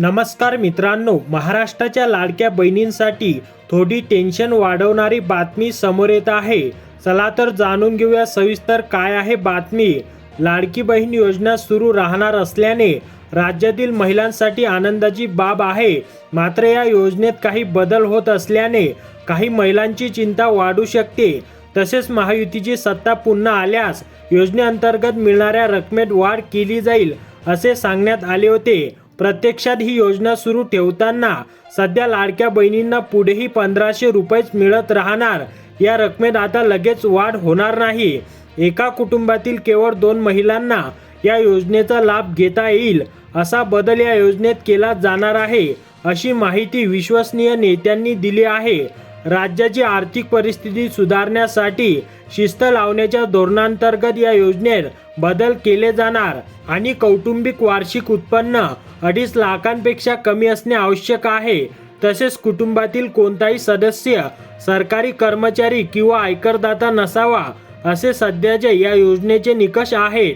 नमस्कार मित्रांनो महाराष्ट्राच्या लाडक्या बहिणींसाठी थोडी टेन्शन वाढवणारी बातमी समोर येत आहे. चला तर जाणून घेऊया सविस्तर काय आहे बातमी. लाडकी बहीण योजना सुरू राहणार असल्याने राज्यातील महिलांसाठी आनंदाची बाब आहे. मात्र या योजनेत काही बदल होत असल्याने काही महिलांची चिंता वाढू शकते. तसेच महायुतीची सत्ता पुन्हा आल्यास योजनेअंतर्गत मिळणाऱ्या रकमेत वाढ केली जाईल असे सांगण्यात आले होते. प्रत्यक्षात ही योजना सुरू ठेवताना सध्या लाडक्या बहिणींना पुढेही पंधराशे रुपयेच मिळत राहणार. या रकमेत आता लगेच वाढ होणार नाही. एका कुटुंबातील केवळ दोन महिलांना या योजनेचा लाभ घेता येईल असा बदल या योजनेत केला जाणार आहे अशी माहिती विश्वसनीय नेत्यांनी दिली आहे. राज्याची आर्थिक परिस्थिती सुधारण्यासाठी शिस्त लावण्याच्या धोरणांतर्गत या योजनेत बदल केले जाणार आणि कौटुंबिक वार्षिक उत्पन्न अडीच लाखांपेक्षा कमी असणे आवश्यक आहे. तसेच कुटुंबातील कोणताही सदस्य सरकारी कर्मचारी किंवा आयकरदाता नसावा असे सध्याचे या योजनेचे निकष आहेत.